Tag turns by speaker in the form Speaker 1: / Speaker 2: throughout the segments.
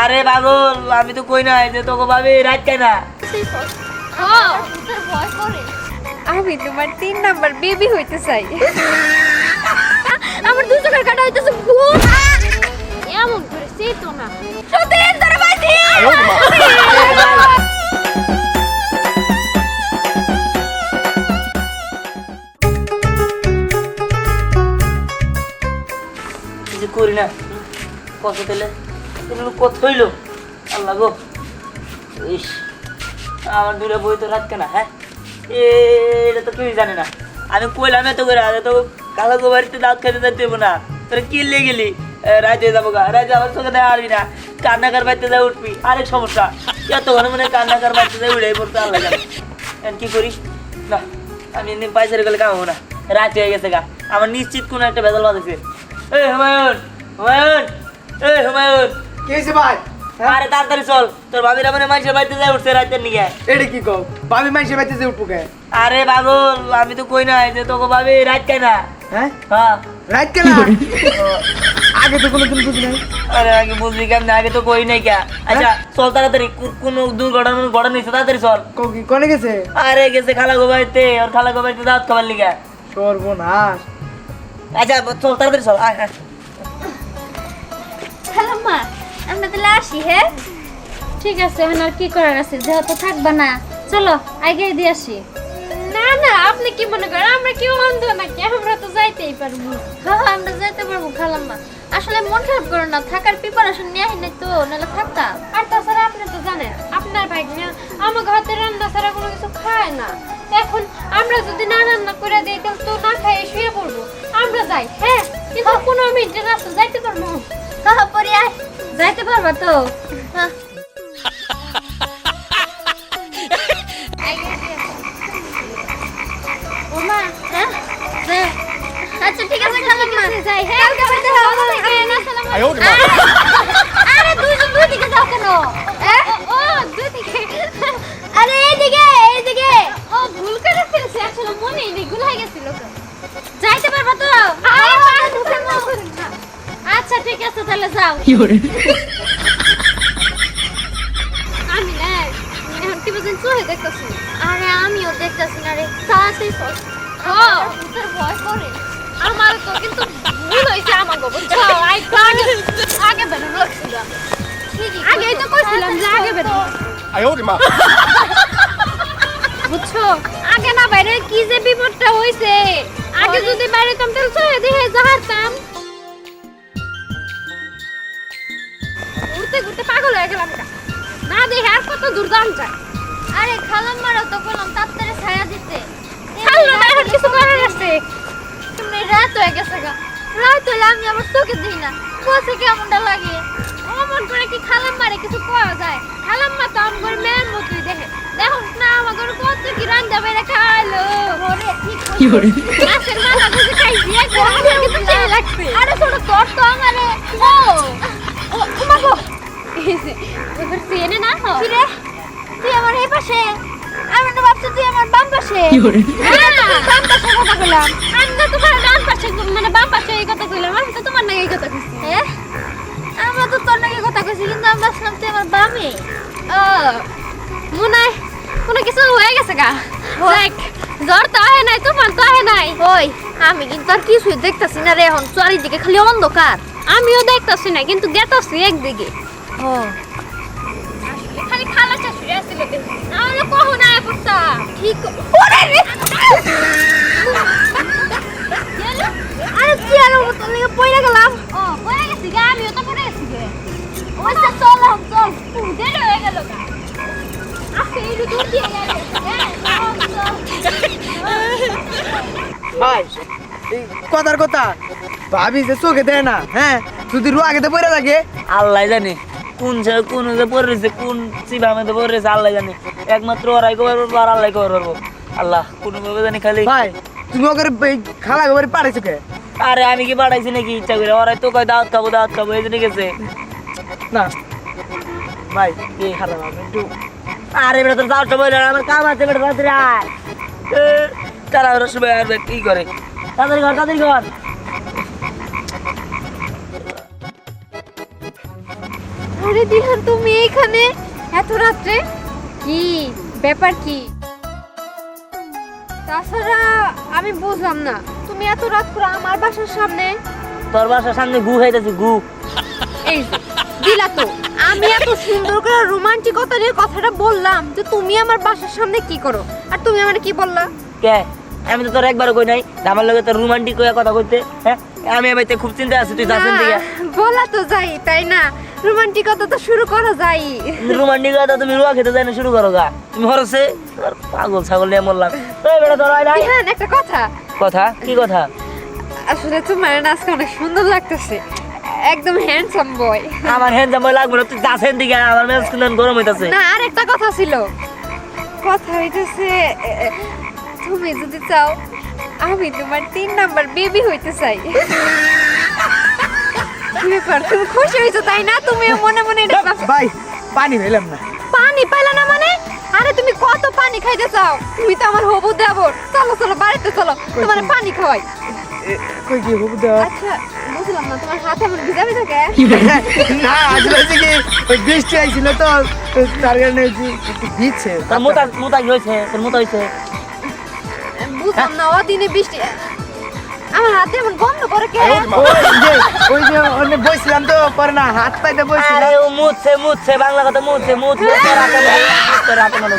Speaker 1: আরে পাগল আমি তো কই নাই যে তোকে ভাবি রাত কেন?
Speaker 2: আমি তোমার তিন নাম্বার বেবি হইতে চাই। আমার দু চোখের কাটা হইতেছে ভূত। এমন করে সেই তো না সতীন তোর বাজি
Speaker 1: কিছু করি না কত তেলে এগুলো কত হইল? আল্লাহ গো। ইস আমার দূরে বই তো রাত কেনা হ্যাঁ? এটা তো কেউই জানে না। আমি কইলাম এত করে আরে তো কালো বাড়িতে দাঁত খেতে যেতে না। তোরা কিনলে গেলি? এ, রাতে যাব গা রাতে আমার চোখে দেখা আরবি না। কান্নাকার বাড়িতে যা উঠবি আরেক সমস্যা। এতক্ষণ মানে কান্নাকার বাড়িতে যা উঠে পড়তে আল্লাহ জানে। কি করি? না আমি এমনি পয়সার গেলে কামাবো না। রাত হয়ে গেছে গা আমার নিশ্চিত কোনো একটা ভেজাল বাঁধেছে এই হুমায়ুন হুমায়ুন এই হুমায়ুন।
Speaker 3: কি হয়েছে ভাই? হ্যাঁ?
Speaker 1: আরে তাড়াতাড়ি চল। তোর ভাবিরা মানে মানুষের বাড়িতে যাই উঠছে রাতের নিয়ে।
Speaker 3: এটা কি কও? ভাবি মানুষের বাড়িতে যে উঠবো কে?
Speaker 1: আরে পাগল আমি তো কই নাই যে তোকে ভাবি রাত কেন।
Speaker 3: হ্যাঁ?
Speaker 1: হ্যাঁ।
Speaker 3: রাত কেন? আগে তো কোনো দিন বুঝি নাই।
Speaker 1: আরে আগে বুঝলি কেমন? আগে তো কই নাই কে? আচ্ছা চল তাড়াতাড়ি কো- কোনো দুর্ঘটনা ঘটনা নিচ্ছে তাড়াতাড়ি চল।
Speaker 3: কোনে গেছে?
Speaker 1: আরে গেছে খালা গো বাড়িতে ওর খালা গো বাড়িতে দাঁত খাবার লিগা।
Speaker 3: সর্বনাশ।
Speaker 1: আচ্ছা চল তাড়াতাড়ি চল আয় আয়।
Speaker 2: খালাম্মা আমরা তাহলে আসি হ্যাঁ? ঠিক আছে এখন আর কি করার আছে? যেহেতু থাকবা না চলো আগে দিয়ে আসি। না না আপনি কি মনে করেন? আমরা কি অন্ধ নাকি? আমরা তো যাইতেই পারব। হ্যাঁ আমরা যাইতে পারব খালাম্মা। আসলে মন খারাপ করো না থাকার প্রিপারেশন নিয়ে নাই তো নাহলে থাকতাম আর তাছাড়া আপনি তো জানেন আপনার ভাই না আমার হাতে রান্না ছাড়া কোনো কিছু খায় না। এখন আমরা যদি না রান্না করে দিই তাহলে তো না খাইয়ে শুয়ে পড়ব। আমরা যাই হ্যাঁ? কিন্তু কোনো মিনিটের রাস্তা যাইতে পারব। হ্যাঁ পরে আয়। যাইতে পারবা তো? হ্যাঁ ওমা হ্যাঁ? আচ্ছা ঠিক আছে খালাম্মা যাই। হ্যাঁ কালকে যাব থেকে না সালাম আরে দুই দুই দিকে যাও কেন? হ্যাঁ? ও দুই দিকে। আরে এইদিকে এইদিকে। ও ভুল চলে যাও আমি না এখন কি বলছেন চোখে দেখতেছি আরে আমিও দেখতেছি না রে তাতে তোর ভয় করে আমার তো কিন্তু ভুল হয়েছে আমার গোবর আগে বেরোনো আগে তো কইছিলাম যে আগে বেরোনো
Speaker 4: আয় ওরে মা
Speaker 2: বুঝছ আগে না বাইরে কি যে বিপদটা হইছে আগে যদি বাইরে কম তেল চয়ে দিয়ে যাহারতাম গেলাম না দেখে আর কত দূর দাম যায় আরে খালাম মারা তো বললাম তাড়াতাড়ি ছায়া দিতে। খালাম না এখন কিছু করার আছে। তুমি রাত হয়ে গেছে গা। রাত হলে আমি আমার চোখে দিই না। কোথা কেমনটা লাগে? অমন করে কি খালাম মারে কিছু পাওয়া যায়? খালাম মা তো আমার মেয়ের মতোই দেখে। দেখো না আমার কত কি রান্দা বেড়ে খাইলো ওরে কি করে মাথা খেয়ে লাগছে আরে ছোট তোর তো আমারে। ও! এবার সিএনে না কি রে তুই আমার এই পাশে? আমি তো ভাবছি তুই আমার বাম পাশে। পাশে কথা কইলাম। আমি তো তোমার ডান পাশে মানে বাম পাশে এই কথা কইলাম আমি তো তোমার নাকি এই কথা কইছি। হ্যাঁ আমরা তো তোর নাকি কথা কইছি কিন্তু আমি ভাবছিলাম তুই আমার বামে। ও মনে কোনো কিছু হয়ে গেছে গা? দেখ জ্বর তো আহে নাই তো আহে নাই। ওই আমি কিন্তু আর কিছুই দেখতাছি না রে এখন চারিদিকে খালি অন্ধকার। আমিও দেখতাছি না কিন্তু গেতাছি একদিকে। খালি খালা শাশুড়ি আসছিল আমি কখন আয় পড়তা ঠিক ওরে রে! আরে কি পড়ে গেলাম। ও পড়ে গেছি গা আমিও তো পড়ে গেছি গে। ওইসা চল চল। দেরি হয়ে গেল গা। আজকে এই দূর দিয়ে গেল। চল, চল।
Speaker 3: ভাই কথার কথা। ভাবি যে চোখে দেয় না হ্যাঁ? যদি রু আগে পড়ে লাগে
Speaker 1: আল্লাহ জানে। কোন কোন যে পড়ে রয়েছে কোন চিবা মধ্যে পড়ে রয়েছে আল্লাহ জানে। একমাত্র ওরাই কবার পারব আর আল্লাহ কবার পারব? আল্লাহ কোন ভাবে জানি খালি
Speaker 3: ভাই তুমি ওকে খালা গোবরে পাড়াইছো কে?
Speaker 1: আরে আমি কি পাঠাইছি নাকি ইচ্ছা করে? ওরাই তো কয় দাওয়াত খাব দাওয়াত খাব এই জন্য গেছে।
Speaker 3: না। ভাই এই খালা একটু
Speaker 1: আরে বেটা তোর দাওয়াতটা বলে আমার কাম আছে বেটা আয়। এ, তারা ওরা সবাই আর কি করে? তাড়াতাড়ি ঘর তাড়াতাড়ি ঘর
Speaker 5: আরে দিহান তুমি এইখানে এত রাত্রে? কি? ব্যাপার কি? তাছাড়া আমি বুঝলাম না। তুমি এত রাত করে আমার বাসার সামনে?
Speaker 1: তোর বাসার সামনে গু খাইতেছি গু।
Speaker 5: এই যে, দিলা তো। আমি এত সুন্দর করে রোমান্টিকতা নিয়ে কথাটা বললাম যে তুমি আমার বাসার সামনে কি করো? আর তুমি আমার কি বললা?
Speaker 1: কে? আমি তো তোর একবারও কই নাই যে আমার লগে তোর রোমান্টিক কথা কইতে হ্যাঁ? আমি এবাইতে খুব চিন্তা আছি তুই যাচ্ছেন দিকে
Speaker 5: বলা তো যাই তাই না? রোমান্টিকতা তো শুরু করা যায়
Speaker 1: রোমান্টিক কথা তুমি রুয়া খেতে যাই না শুরু করো গা। তুমি হরছে? পাগল ছাগল নিয়ে মরলাম। এই বেটা আয় নাই
Speaker 5: হ্যাঁ একটা কথা।
Speaker 1: কথা? কি কথা?
Speaker 5: আসলে তোমার আজকে অনেক সুন্দর লাগতেছে। একদম হ্যান্ডসাম বয়
Speaker 1: আমার হ্যান্ড জামাই লাগবে না তুই যাচ্ছেন দিকে আমার মেজাজ কিন্তু গরম হইতাছে।
Speaker 5: না আর একটা কথা ছিল। কথা হইতেছে তুমি যদি চাও আমি তোমার তিন নাম্বার বেবি হইতে চাই। ব্যাপার? তুমি খুশি হয়েছো তাই না? তুমি মনে মনে এটা
Speaker 3: ভাই পানি পেলাম না।
Speaker 5: পানি পাইলা না মানে? আরে তুমি কত পানি খাইতে চাও? তুমি তো আমার হবু দেবর। চলো চলো বাড়িতে চলো। তোমার পানি খাওয়াই।
Speaker 3: কই কি হবু দেওয়া
Speaker 5: আচ্ছা বুঝলাম না তোমার হাতে এমন ভিজাবি থাকে?
Speaker 3: না আসলে হচ্ছে কি ওই বৃষ্টি আইছিল তো তার কারণে একটু ভিজছে।
Speaker 1: মোতা মোতা হয়েছে তোর হয়েছে।
Speaker 5: বুঝলাম না অদিনে বৃষ্টি আমার হাতে এমন গন্ধ করে কে?
Speaker 3: ওই যে ওই যে ওনে বসছিলাম তো পরে না হাত পাইতে বসছিলাম
Speaker 1: আরে ও মুছছে মুছছে বাংলা কথা মুছছে তোর হাতে মনে তোর মনে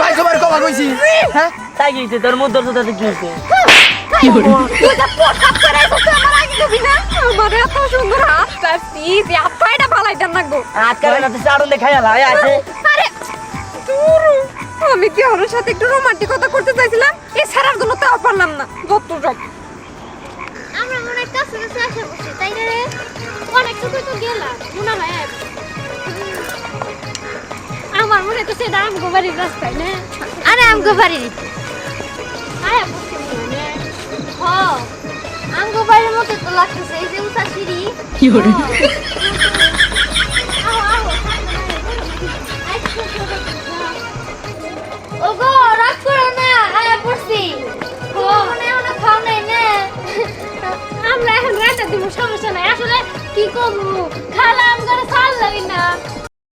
Speaker 3: ভাই সবার কবা কইছি হ্যাঁ?
Speaker 1: তাই তোর মুখ ধরছে তাতে কি হয়েছে
Speaker 5: তুই যা পোশাক পরে আইছিস আমার আগে দিবি না? আমার এত সুন্দর হাতটা প্লিজ এই হাতটা ভালাই দেন না গো।
Speaker 1: হাত কারে না তুই চারণ দেখাই আলা আছে
Speaker 5: আরে দূর। আমি কি ওর সাথে একটু রোমান্টিকতা করতে চাইছিলাম? এই সারার জন্য তাও পারলাম না। যত সব
Speaker 2: মনে হয় কাছে কাছে আসে বসে তাই রে অনেকটুকু তো গেলাম মনে হয়। আমার মনে হয় তো সেটা আমগো বাড়ির রাস্তায় না
Speaker 5: আরে আমগো বাড়ির
Speaker 2: আয়া বসে মনে হ আমগো বাড়ির মতো তো লাগতেছে এই যে উঁচা সিঁড়ি কি করে ওগো দিব সমস্যা নাই। আসলে কি করব? খালা আমার লাগে না।